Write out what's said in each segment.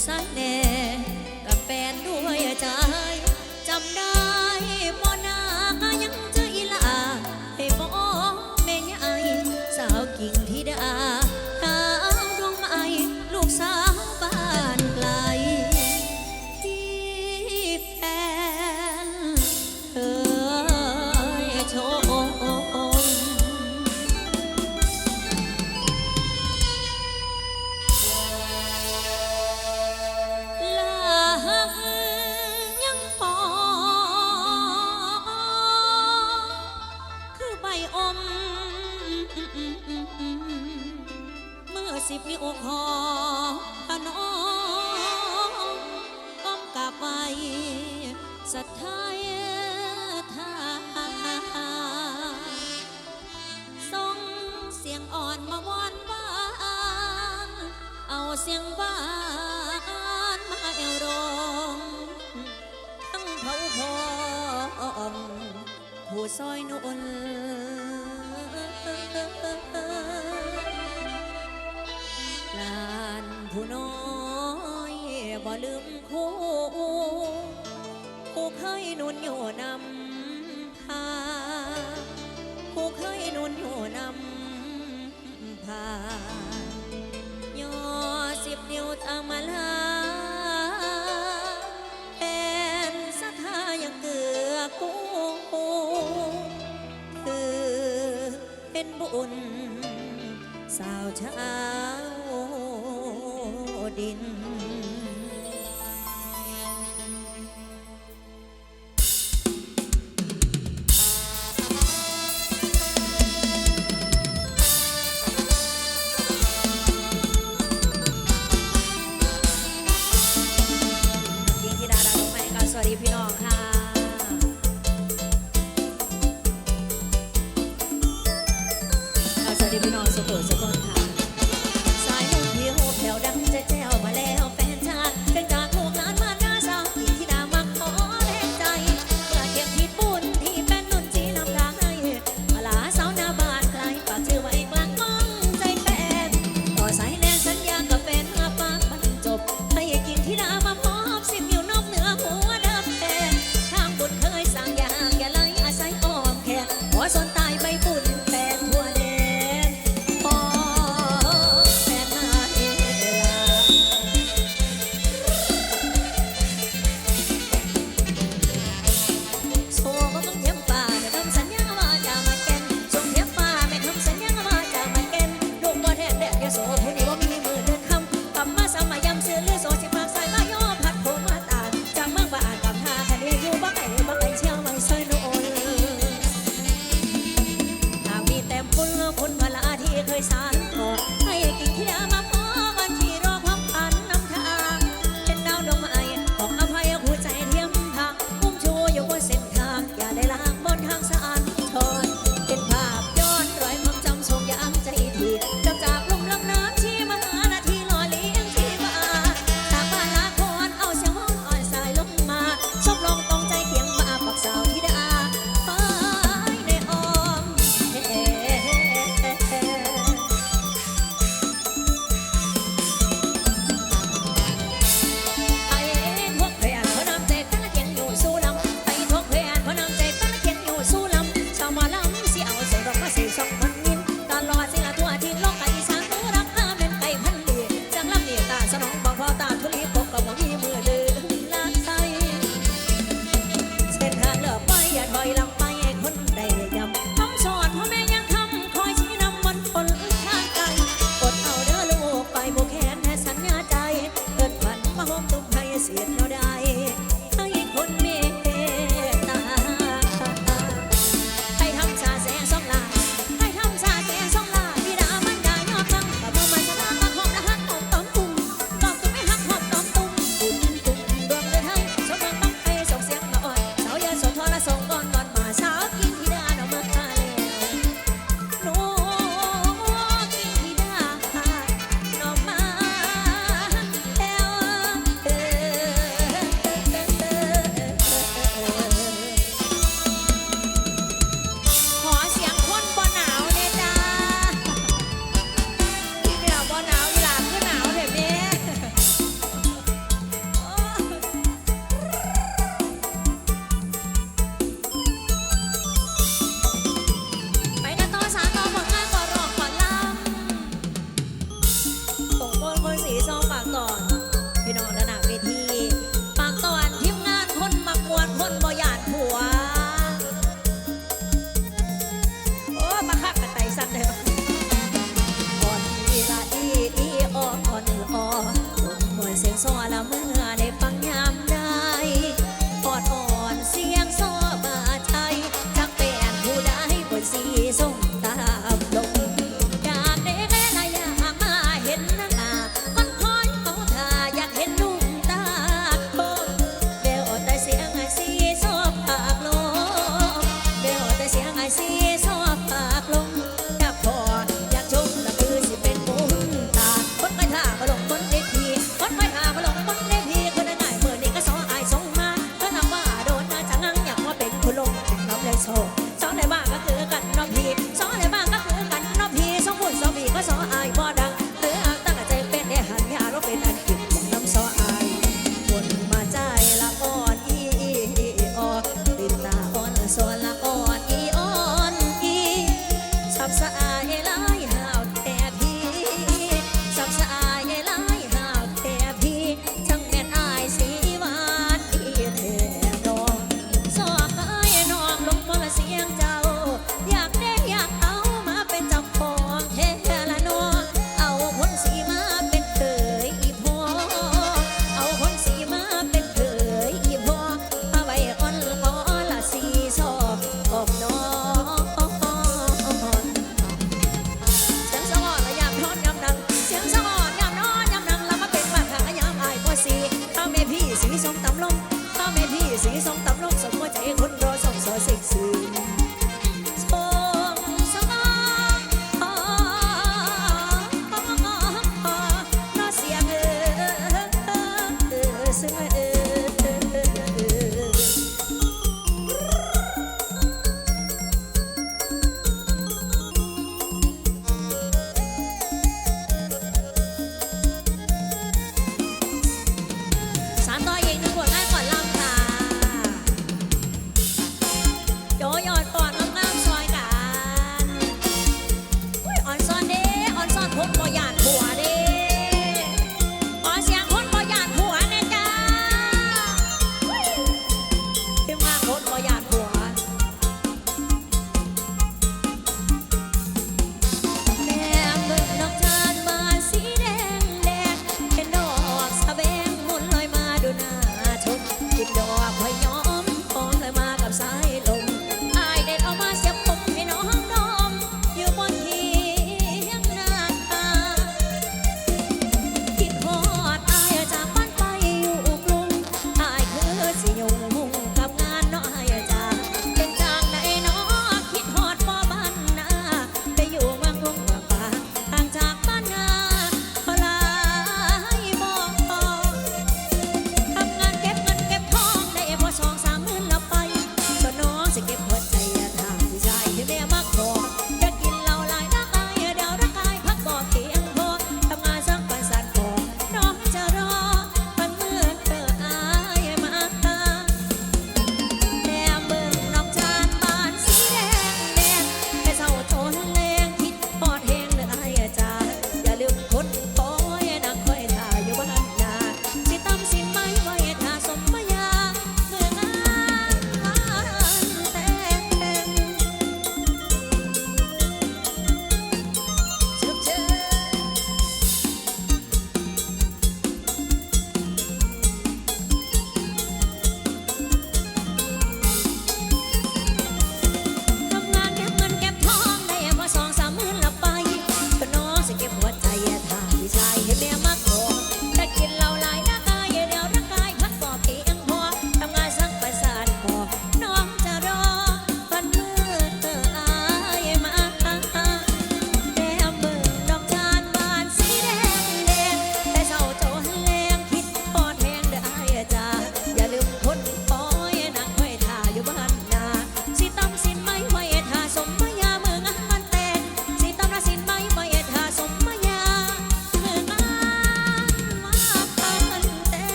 Sunday. สิบนิ้วขอพน้องก้มกราบไหสัตทธาทาส่งเสียงอ่อนมาวอนบ้านเอาเสียงบ้านมาเอวรองทั้งเผาพองผู้ซอยนุ่น ผู้น้อยบ่ลืมคู่คู่เคยนุ่นอยู่นำ ทุกข์ให้เสียเท่าใดให้คนมี สั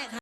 นะคะ